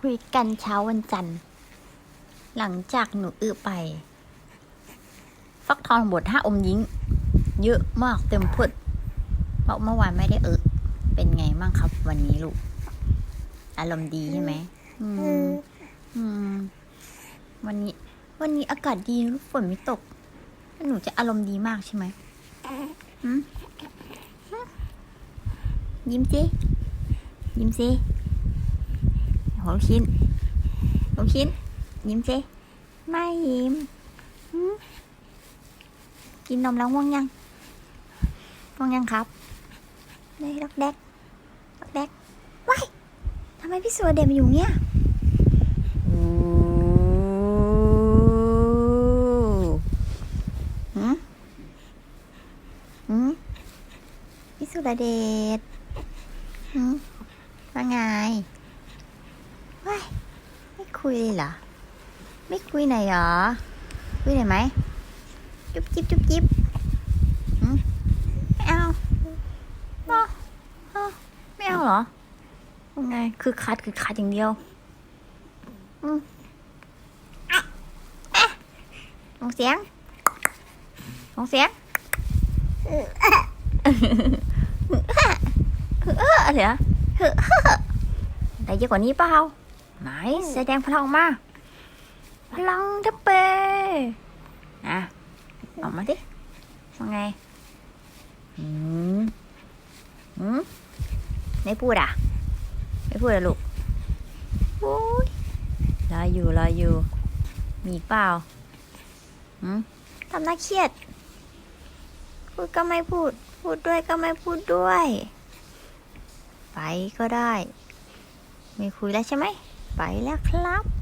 คุยกันเช้าวันจันทร์ หลังจากหนูอึไป ฟักทองบดห้าอมยิ้ง เยอะมากเต็มพุดเพราะเมื่อวานไม่ได้อึเป็นไงบ้างครับ วันนี้ลูก อารมณ์ดีใช่ไหมอืมอืม วันนี้ วันนี้อากาศดีลูกฝนไม่ตก หนูจะอารมณ์ดีมากใช่ไหมหืมหืมยิ้มสิยิ้มสิ หัวลูกชิ้นหัวลูกชิ้นยิ้มสิไม่ยิ้มกินนมแล้วง่วงยังง่วงยังครับนี่ดอกแดกดอกแดกว้ายทำไมพี่สัวเดมอยู่เนี่ยหืมหืมพี่สุรเดชมว่าไง คุยเลยเหรอ ไม่คุยไหนอยหรอ คุยไหนอยไหม จุ๊บจิ๊บจุ๊บจิ๊บไม่เอาเอาเอาไม่เอาเหรอว่าไง คือคัดคือคัดอย่างเดียว อืมอะองเสียงส่งเสียงเออเออเอออะไรอเออเออได้เยอะกว่านี้เปล่า ไหนแสดงพลังออกมา พลังทัพเปอะออกมาดิว่าไงอืมอืมไม่พูดอะ ไม่พูดอะลูกโอ้ยรออยู่รออยู่ มีเปล่าอืมทำหน้าเครียด พูดก็ไม่พูด พูดด้วยก็ไม่พูดด้วย ไปก็ได้ ไม่คุยแล้วใช่ไหม ไปแล้วครับ